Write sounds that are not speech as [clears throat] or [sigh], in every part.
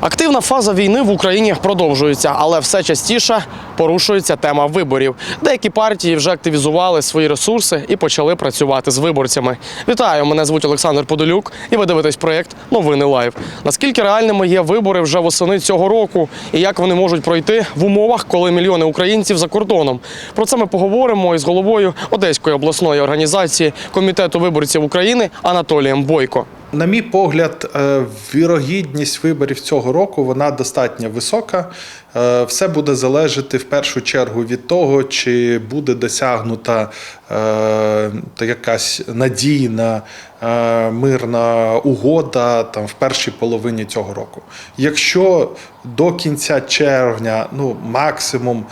Активна фаза війни в Україні продовжується, але все частіше порушується тема виборів. Деякі партії вже активізували свої ресурси і почали працювати з виборцями. Вітаю! Мене звуть Олександр Подолюк, і ви дивитесь проєкт Новини Лайв. Наскільки реальними є вибори вже восени цього року, і як вони можуть пройти в умовах, коли мільйони українців за кордоном? Про це ми поговоримо із головою Одеської обласної організації комітету виборців України Анатолієм Бойко. На мій погляд, е, вірогідність виборів цього року вона достатньо висока. Е, Все буде залежати в першу чергу від того, чи буде досягнута е, якась надійна мирна угода там в першій половині цього року. Якщо до кінця червня, ну максимум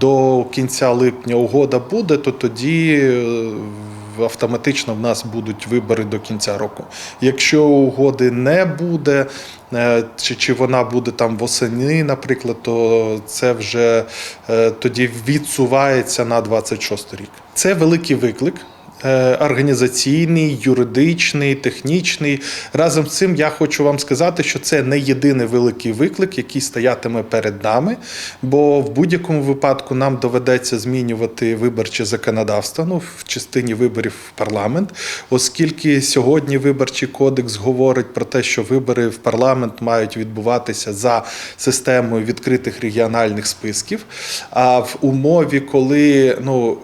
до кінця липня угода буде, то тоді. Автоматично в нас будуть вибори до кінця року. Якщо угоди не буде, е, чи, чи вона буде там восени, наприклад, то це вже е, тоді відсувається на 26 рік. Це великий виклик. Е, Організаційний, юридичний, технічний. Разом з цим я хочу вам сказати, що це не єдиний великий виклик, який стоятиме перед нами. Бо в будь-якому випадку нам доведеться змінювати виборче законодавство ну, в частині виборів в парламент, оскільки сьогодні виборчий кодекс говорить про те, що вибори в парламент мають відбуватися за системою відкритих регіональних списків. А в умові, коли ну.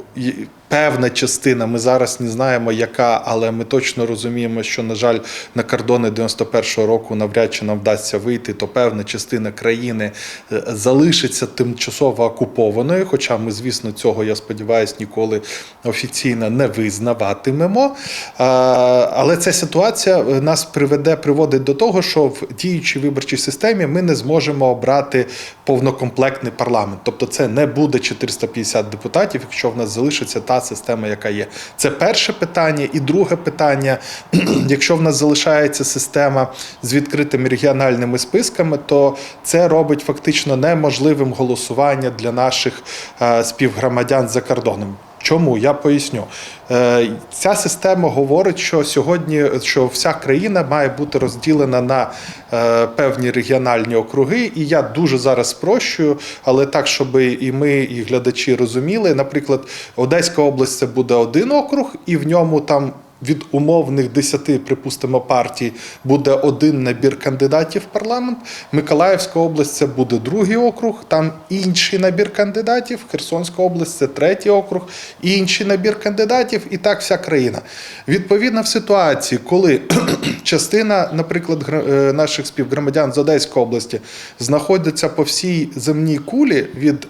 Певна частина, ми зараз не знаємо, яка, але ми точно розуміємо, що, на жаль, на кордони 91-го року навряд чи нам вдасться вийти, то певна частина країни е, залишиться тимчасово окупованою. Хоча ми, звісно, цього, я сподіваюся, ніколи офіційно не визнаватимемо. Але ця ситуація е, нас приведе, приводить до того, що в діючій виборчій системі ми не зможемо обрати повнокомплектний парламент. Тобто, це не буде 450 депутатів, якщо в нас залишиться та система, яка є. Це перше питання. І друге питання: [clears throat] якщо в нас залишається система з відкритими регіональними списками, то це робить фактично неможливим голосування для наших е, співгромадян за кордоном. Чому я поясню? Е, Ця система говорить, що сьогодні що вся країна має бути розділена на е, певні регіональні округи. І я дуже зараз спрощую, але так, щоб і ми, і глядачі розуміли. Наприклад, Одеська область це буде один округ, і в ньому там. Від умовних 10, припустимо, партій буде один набір кандидатів в парламент. Миколаївська область це буде другий округ, там інший набір кандидатів. Херсонська область це третій округ, інший набір кандидатів, і так вся країна. Відповідно, в ситуації, коли [clears throat] частина, наприклад, е, наших співгромадян з Одеської області знаходяться по всій земній кулі від.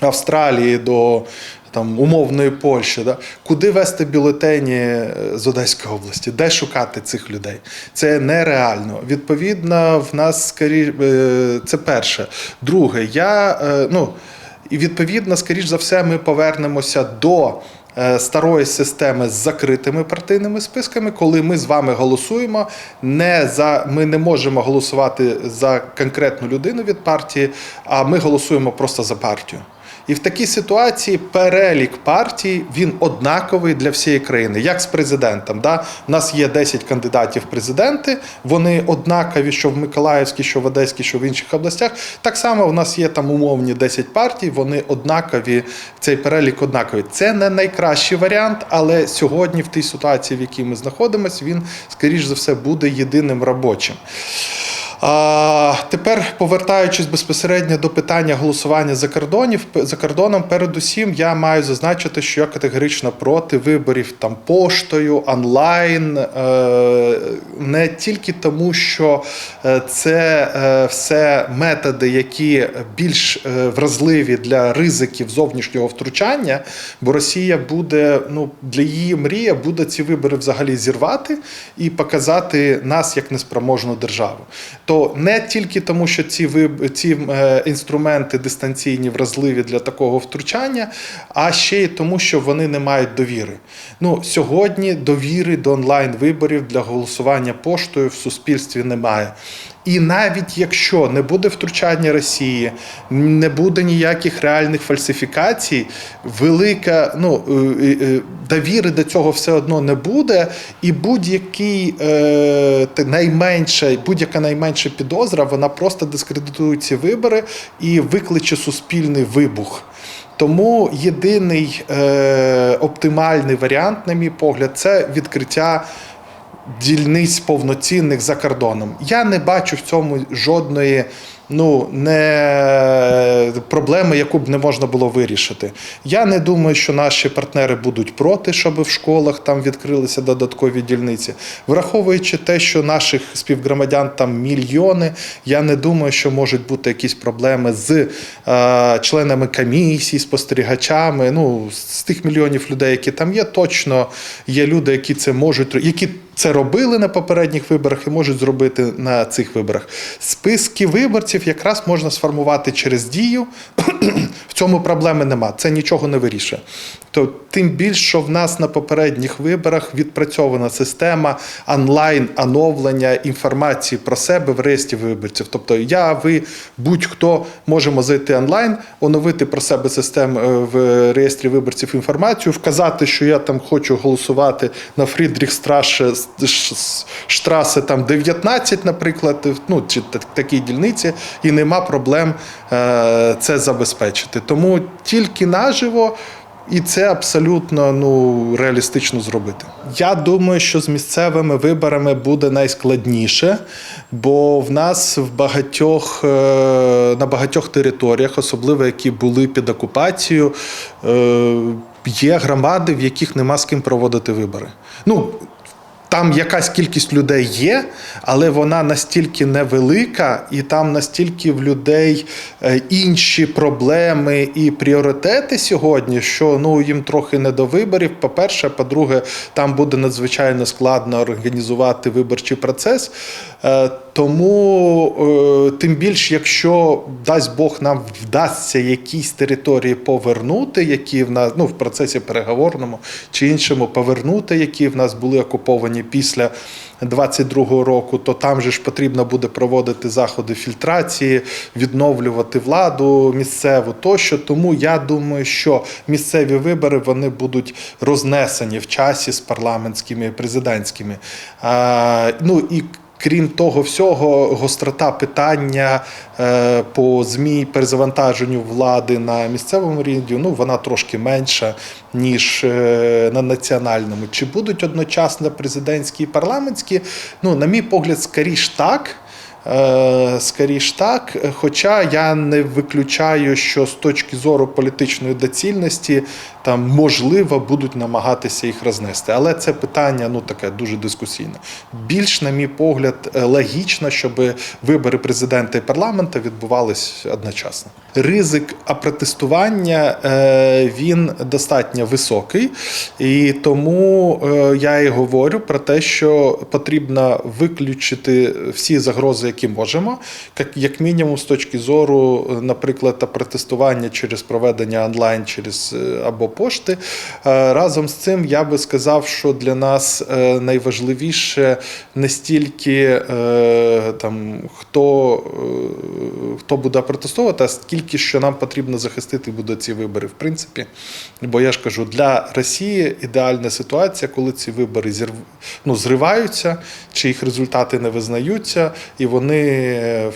Австралії до там умовної Польщі, да? куди вести бюлетені е, з Одеської області, де шукати цих людей? Це нереально. Відповідно, в нас скорі... е, це перше. Друге, я е, ну і відповідно, скоріш за все, ми повернемося до. е, Старої системи з закритими партійними списками, коли ми з вами голосуємо, не за ми не можемо голосувати за конкретну людину від партії, а ми голосуємо просто за партію. І в такій ситуації перелік партій він однаковий для всієї країни, як з президентом. Да? У нас є 10 кандидатів в президенти, вони однакові, що в Миколаївській, що в Одеській, що в інших областях. Так само у нас є там умовні 10 партій, вони однакові, цей перелік однаковий. Це не найкращий варіант, але сьогодні, в тій ситуації, в якій ми знаходимося, він, скоріш за все, буде єдиним робочим. А, тепер повертаючись безпосередньо до питання голосування за кордонів за кордоном, передусім я маю зазначити, що я категорично проти виборів там поштою, онлайн, е, не тільки тому, що е, це е, все методи, які більш вразливі для ризиків зовнішнього втручання, бо Росія буде ну для її мрія буде ці вибори взагалі зірвати і показати нас як неспроможну державу. То не тільки тому, що ці виб... ці е, інструменти дистанційні вразливі для такого втручання, а ще й тому, що вони не мають довіри. Ну сьогодні довіри до онлайн виборів для голосування поштою в суспільстві немає. І навіть якщо не буде втручання Росії, не буде ніяких реальних фальсифікацій, велика ну, е, е, довіри до цього все одно не буде, і будь-який е, найменше, будь-яка найменша підозра, вона просто дискредитує ці вибори і викличе суспільний вибух. Тому єдиний е, оптимальний варіант, на мій погляд, це відкриття дільниць повноцінних за кордоном. Я не бачу в цьому жодної ну, не проблеми, яку б не можна було вирішити. Я не думаю, що наші партнери будуть проти, щоб в школах там відкрилися додаткові дільниці. Враховуючи те, що наших співгромадян там мільйони, я не думаю, що можуть бути якісь проблеми з е, членами комісій, спостерігачами. Ну, з тих мільйонів людей, які там є, точно є люди, які це можуть які це робили на попередніх виборах і можуть зробити на цих виборах. Списки виборців якраз можна сформувати через дію. [clears throat] В цьому проблеми нема. Це нічого не вирішує. То тим більше, що в нас на попередніх виборах відпрацьована система онлайн оновлення інформації про себе в реєстрі виборців. Тобто я, ви, будь-хто можемо зайти онлайн, оновити про себе систему е, в реєстрі виборців інформацію, вказати, що я там хочу голосувати на Фрідріх Фрідріхстрасе штрасе там 19, наприклад, ну чи та- такій дільниці, і нема проблем е, це забезпечити. Тому тільки наживо. І це абсолютно ну реалістично зробити. Я думаю, що з місцевими виборами буде найскладніше, бо в нас в багатьох е, на багатьох територіях, особливо які були під окупацією, е, є громади, в яких нема з ким проводити вибори. Ну там якась кількість людей є, але вона настільки невелика, і там настільки в людей е, інші проблеми і пріоритети сьогодні, що ну їм трохи не до виборів. По-перше, по-друге, там буде надзвичайно складно організувати виборчий процес. Тому е, тим більш, якщо дасть Бог нам вдасться якісь території повернути, які в нас ну в процесі переговорному чи іншому повернути, які в нас були окуповані після 22-го року, то там же ж потрібно буде проводити заходи фільтрації, відновлювати владу місцеву тощо. Тому я думаю, що місцеві вибори вони будуть рознесені в часі з парламентськими і президентськими. А, ну і Крім того всього, гострота питання е, по змі перезавантаженню влади на місцевому рівні, ну вона трошки менша, ніж е, на національному. Чи будуть одночасно президентські і парламентські? Ну, на мій погляд, скоріш так. Е, Скоріш так, хоча я не виключаю, що з точки зору політичної доцільності там можливо будуть намагатися їх рознести. Але це питання ну таке дуже дискусійне. Більш, на мій погляд, е, логічно, щоб вибори президента і парламента відбувались одночасно. Ризик опротестування е, він достатньо високий, і тому я і говорю про те, що потрібно виключити всі загрози, які можемо, як, мінімум з точки зору, е, наприклад, протестування через проведення онлайн через е, або пошти. Е, Разом з цим я би сказав, що для нас найважливіше не стільки там хто, хто буде протестувати, а скільки що нам потрібно захистити буде ці вибори. В принципі, бо я ж кажу, для Росії ідеальна ситуація, коли ці вибори ну, зриваються, чи їх результати не визнаються, і вони. е,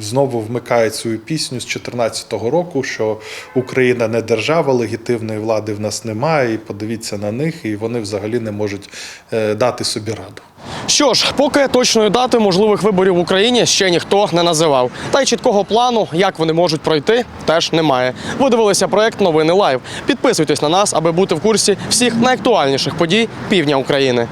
Знову вмикають свою пісню з 2014 року, що Україна не держава, легітимної влади в нас немає. І подивіться на них, і вони взагалі не можуть е, дати собі раду. Що ж, поки точної дати можливих виборів в Україні ще ніхто не називав. Та й чіткого плану, як вони можуть пройти, теж немає. Ви дивилися проект Новини Лайв. Підписуйтесь на нас, аби бути в курсі всіх найактуальніших подій півдня України.